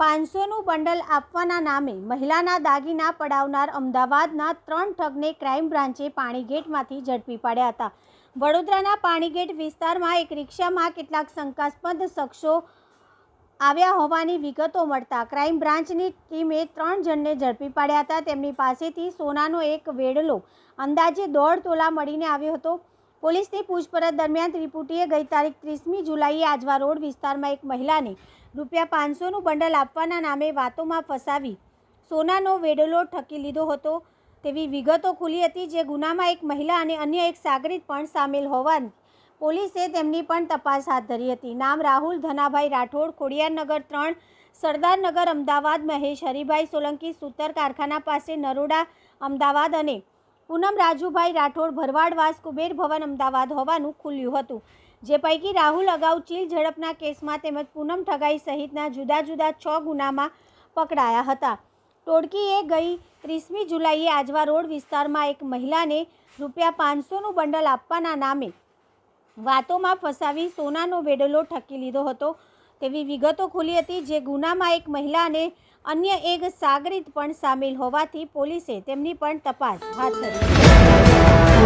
પાંચસોનું bundle આપવાના નામે મહિલાના દાગીના પડાવનાર અમદાવાદના ત્રણ ઠગને ક્રાઇમ બ્રાન્ચે પાણીગેટમાંથી ઝડપી પાડ્યા હતા. વડોદરાના પાણીગેટ વિસ્તારમાં એક રિક્ષામાં કેટલાક શંકાસ્પદ શખ્સો આવ્યા હોવાની વિગતો મળતા ક્રાઇમ બ્રાન્ચની ટીમે ત્રણ જણને ઝડપી પાડ્યા હતા. તેમની પાસેથી સોનાનો એક વેડલો અંદાજે દોઢ તોલા મળીને આવ્યો હતો. પોલીસની પૂછપરછ દરમિયાન ત્રિપુટીએ ગઈ તારીખ ત્રીસમી જુલાઈએ આજવા રોડ વિસ્તારમાં એક મહિલાને રૂપિયા પાંચસોનું બંડલ આપવાના નામે વાતોમાં ફસાવી સોનાનો વેડલો ઠકી લીધો હતો. તેવી વિગતો ખુલી હતી જે ગુનામાં એક મહિલા અને અન્ય એક સાગરિત પણ સામેલ હોવાની. પોલીસે તેમની પણ તપાસ હાથ ધરી હતી. નામ રાહુલ ધનાભાઈ રાઠોડ ખોડિયારનગર ત્રણ સરદારનગર અમદાવાદ, મહેશ હરિભાઈ સોલંકી, સૂતર કારખાના પાસે, નરોડા, અમદાવાદ અને પૂનમ રાજુભાઈ રાઠોડ ભરવાડવાસ કુબેર ભવન, અમદાવાદ હોવાનું ખુલ્યું હતું. જે પૈકી રાહુલ અગાઉ ચીલ ઝડપના કેસમાં તેમજ પૂનમ ઠગાઈ સહિતના જુદા જુદા છ ગુનામાં પકડાયા હતા ટોળકીએ ગઈ ત્રીસમી જુલાઈએ આજવા રોડ વિસ્તારમાં એક મહિલાને રૂપિયા પાંચસોનું બંડલ આપવાના નામે વાતોમાં ફસાવી સોનાનો વેડલો ઠકી લીધો હતો તેવી વિગતો ખુલી હતી જે ગુનામાં એક મહિલા અને અન્ય એક સાગરીત પણ સામેલ હોવાથી પોલીસે તેમની પણ તપાસ હાથ ધરી.